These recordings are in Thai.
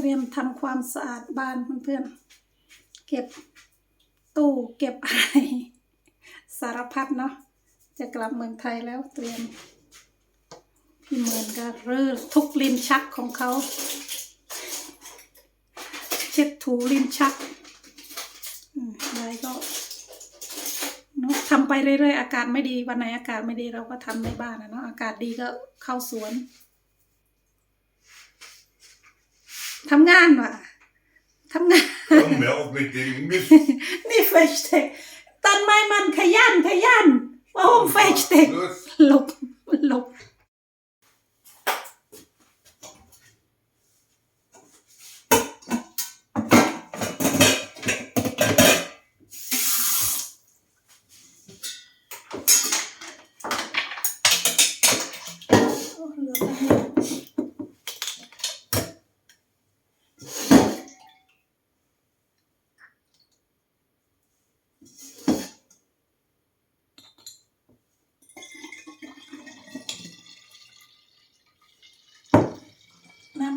เตรียมทำความสะอาดบ้านเพื่อนๆ เก็บตู้เก็บอะไรสารพัดเนาะ จะกลับเมืองไทยแล้วเตรียม พี่เหมือนก็รื่อทุกลิ้นชักของเขา เช็ดถูลิ้นชักอืมยายก็เนอะทำไปเรื่อยๆ อากาศไม่ดีวันไหนอากาศไม่ดีเราก็ทำในบ้านนะเนาะ อากาศดีก็เข้าสวน ทำงานว่ะทำงาน Kom med opp litt English. นี่เฟชเทตันไม้มันข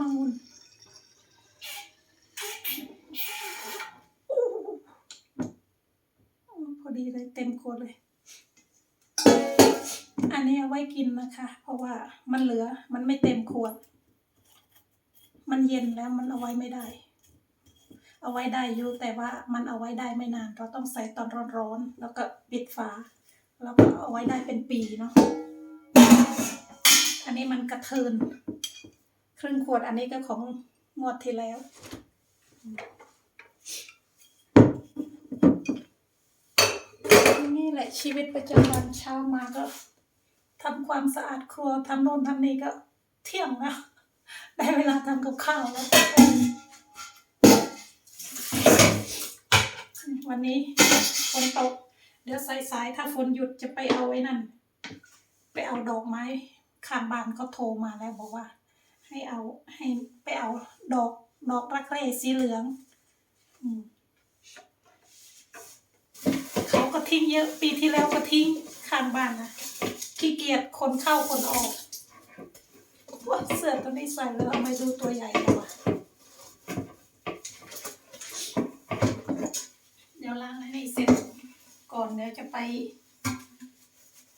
มังุนพอดีเลยเต็มขวดเลย อันนี้เอาไว้กินนะคะ เพราะว่ามันเหลือมันไม่เต็มขวด มันเย็นแล้วมันเอาไว้ไม่ได้ เอาไว้ได้อยู่แต่ว่ามันเอาไว้ได้ไม่นาน เราต้องใส่ตอนร้อนๆแล้วก็ปิดฝา แล้วก็เอาไว้ได้เป็นปีเนาะอันนี้มันกระเทิน ครึ่งขวดอันนี้ก็ของงวดที่แล้ว นี่แหละชีวิตประจำวันเช้ามาก็ทำความสะอาดครัวทำโน่นทำนี่ก็เที่ยงแล้วได้เวลาทำกับข้าวแล้ว วันนี้ฝนตก เดี๋ยวสายๆถ้าฝนหยุดจะไปเอาไว้นั่น ไปเอาดอกไม้ข้างบ้านเขาโทรมาแล้วบอกว่า ให้เอาให้ไปเอาดอกดอกรักแร่สีเหลืองอเขาก็ทิ้งเยอะปีที่แล้วก็ทิ้งข้างบ้านนะขี้เกียจคนเข้าคนออกว่าเสื้อตัวนี้ใส่แล้วทำไมดูตัวใหญ่เลยวะเดี๋ยวล้างให้เสร็จก่อนเดี๋ยวจะไป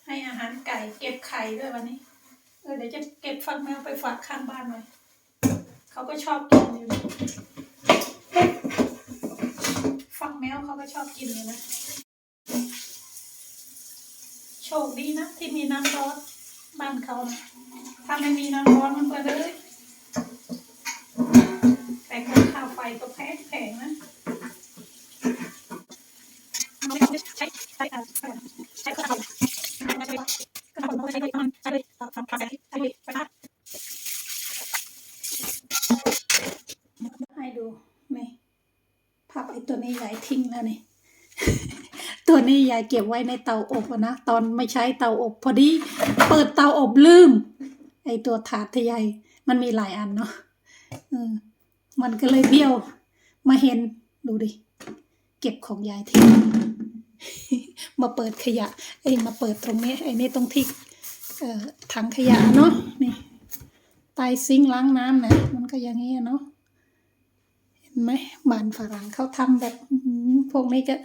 ให้อาหารไก่เก็บไข่ด้วยวันนี้ ดี๋ยวจะเก็บฟักแมวไปฝากข้างบ้านหน่อย เขาก็ชอบกินอยู่นะฟักแมวเขาก็ชอบกินอยู่นะ โชคดีนะที่มีน้ำร้อนบ้านเขานะถ้าไม่มีน้ำร้อนมันเปิดเลยแต่คนค่าไฟก็แพงแพงนะใช้ใช้ใช้เครื่องทำใช้เครื่องทำใช้เลยมันใช้เลยทำทำใช้ใช้เลยไปนะให้ดูนี่พับไอ้ตัวนี้ใหญ่ทิ้งแล้วนี่ ตัวนี้ยายเก็บไว้ในเตาอบนะตอนไม่ใช้เตาอบพอดีเปิดเตาอบลืม ไอตัวถาดที่ใหญ่มันมีหลายอันเนาะมันก็เลยเบี้ยวมาเห็นดูดิ เก็บของยายทิ้งมาเปิดขยะไอมาเปิดตรงนี้ไอ้นี่ตรงที่เอ่อถังขยะเนาะนี่ใต้ซิงล้างน้ำนะมันก็อย่างนี้เนาะเห็นไหมบ้านฝรั่งเขาทำแบบพวกนี้ก็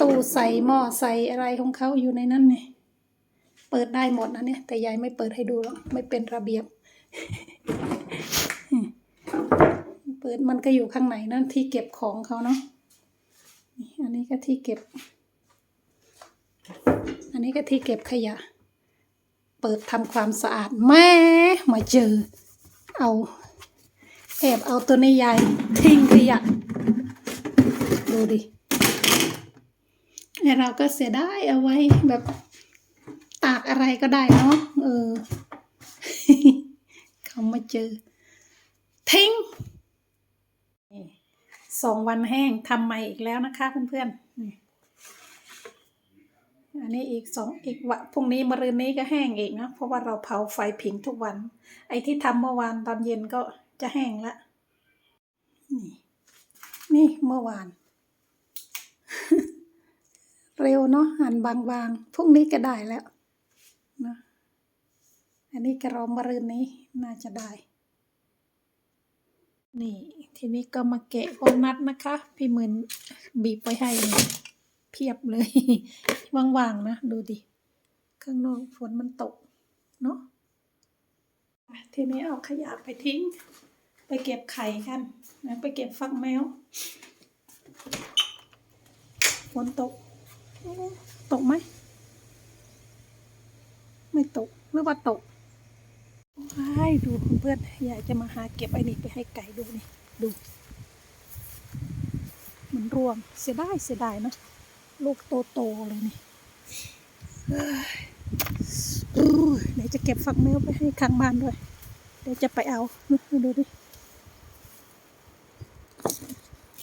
ตู้ใส่หม้อใส่อะไรของเขาอยู่ในนั้นเนี่ยเปิดได้หมดนะเนี่ย แต่ยายไม่เปิดให้ดูหรอกไม่เป็นระเบียบ เปิดมันก็อยู่ข้างในนั่นที่เก็บของเขาเนาะอันนี้ก็ที่เก็บ อันนี้ก็ที่เก็บขยะ เปิดทำความสะอาดแม่มาเจอ เอาแอบเอาตัวนี้ยายทิ้งขยะ ดูดิ เนี่ยเราก็เสียได้เอาไว้แบบตากอะไรก็ได้เนาะเออ เขามาเจอ ทิ้งสองวันแห้งทำใหม่อีกแล้วนะคะเพื่อนๆ อันนี้อีกสองอีกวันพรุ่งนี้มะรืนนี้ก็แห้งอีกนะเพราะว่าเราเผาไฟผิงทุกวัน ไอ้ที่ทำเมื่อวานตอนเย็นก็จะแห้งละนี่ นี่เมื่อวาน เร็วเนาะหั่นบางๆพรุ่งนี้ก็ได้แล้วนะอันนี้กระรอมมะรืนนี้น่าจะได้ นี่ทีนี้ก็มาแกะวอลนัทนะคะ พี่หมื่นบีบไว้ให้เพียบเลยว่างๆนะดูดิข้างนอกฝนมันตกเนาะอะทีนี้เอาขยะไปทิ้ง ไปเก็บไข่กันนะไปเก็บฟักแมวฝนตก ตกไหม ไม่ตกหรือว่าตกว้ายดูเพื่อนๆยายจะมาหาเก็บไอ้นี่ไปให้ไก่ดูนี่ ดู มันร่วงเสียดายเสียดายนะลูกโตๆเลยนี่เดี๋ยวจะเก็บฝักแมวไปให้ข้างบ้านด้วย เดี๋ยวจะไปเอาดูดิ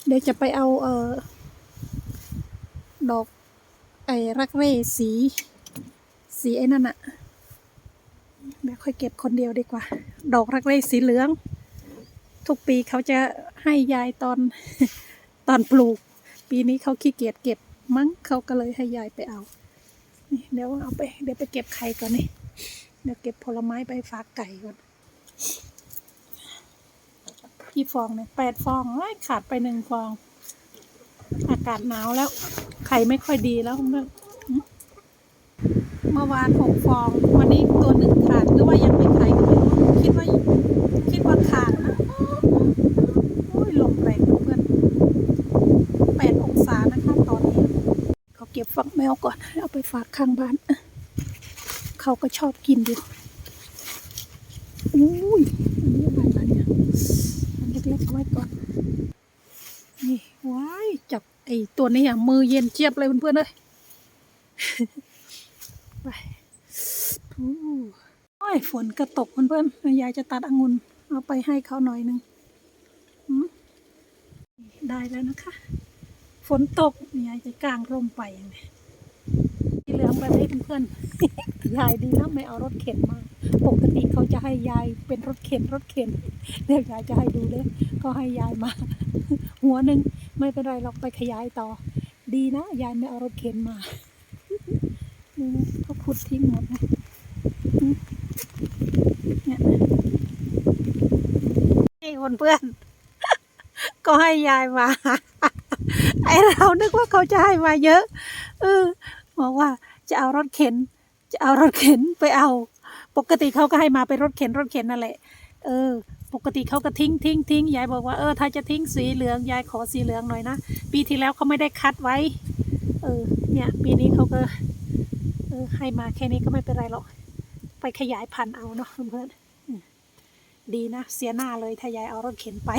เดี๋ยวจะไปเอาเอ่อดอก อ้รักเร่สี สีไอ้นั่นอะเดี๋ยวค่อยเก็บคนเดียวดีกว่า ดอกรักเร่สีเหลือง ทุกปีเขาจะให้ยายตอนตอนปลูก ปีนี้เขาขี้เกียจเก็บมั้งเขาก็เลยให้ยายไปเอาเดี๋ยวเอาไปเดี๋ยวไปเก็บไข่ก่อนนี่เดี๋ยวเก็บผลไม้ไปฝากไก่ก่อนกี่ฟองเนี่ยแปดฟองขาดไปหนึ่งฟอง อากาศหนาวแล้ว ข่ไม่ค่อยดีแล้วเพื่อนอืมเมื่อวานหกฟอง วันนี้ตัวหนึ่งขาดหรือว่ายังไม่ไข่ก็ไม่รู้คิดว่าคิดว่าขาดนะโอ้ยลมแรงเพื่อนแปดองศานะคะตอนนี้เขาเก็บฝักแมวก่อนเอาไปฝากข้างบ้านเขาก็ชอบกินอยู่อุ้ยอันนี้อะไรล่ะเนี่ยอันเล็กๆเอาไว้ก่อน อ้ตัวนี้อะมือเย็นเจี๊ยบเลยเพื่อนๆเลยไปอู้โอ้ยฝนก็ตกเพื่อนๆยายจะตัดองุ่นเอาไปให้เขาหน่อยหนึ่งหืมได้แล้วนะคะ ฝนตกยายจะกางร่มไปอย่างนี้ที่เหลืองแบบนี้เพื่อนๆยายดีนะไม่เอารถเข็นมา ปกติเขาจะให้ยายเป็นรถเข็นรถเข็นเดี๋ยวยายจะให้ดูเลย ก็ให้ยายมา หัวหนึ่ง ไม่เป็นไรเราไปขยายต่อ ดีนะยายไม่เอารถเข็นมานี่นะเขาขุดทิ้งหมดเลยอืมเนี่ยนี่คนเพื่อน ก็ให้ยายมาไอเรานึกว่าเขาจะให้มาเยอะ เออบอกว่าจะเอารถเข็น จะเอารถเข็นไปเอา ปกติเขาก็ให้มาเป็นรถเข็นรถเข็นนั่นแหละ เออ ปกติเขาก็ทิ้งทิ้งทิ้งยายบอกว่าเออถ้าจะทิ้งสีเหลืองยายขอสีเหลืองหน่อยนะปีที่แล้วเขาไม่ได้คัดไว้ เออ เนี่ย ปีนี้เขาก็เออให้มาแค่นี้ก็ไม่เป็นไรหรอก ไปขยายพันธุ์เอาเนาะเพื่อนดีนะเสียหน้าเลยถ้ายายเอารถเข็นไป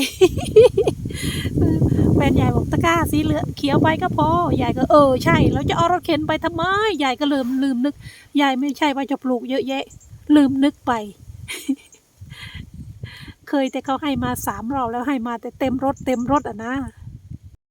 แฟนยายบอกตะกร้าสีเหลืองเขียวไปก็พอยายก็เออใช่เราจะเอารถเข็นไปทำไมยายก็ลืมลืมนึกยายไม่ใช่ว่าจะปลูกเยอะแยะ ลืมนึกไป เคยแต่เขาให้มาสามรอบแล้วให้มาแต่เต็มรถเต็มรถอะนะ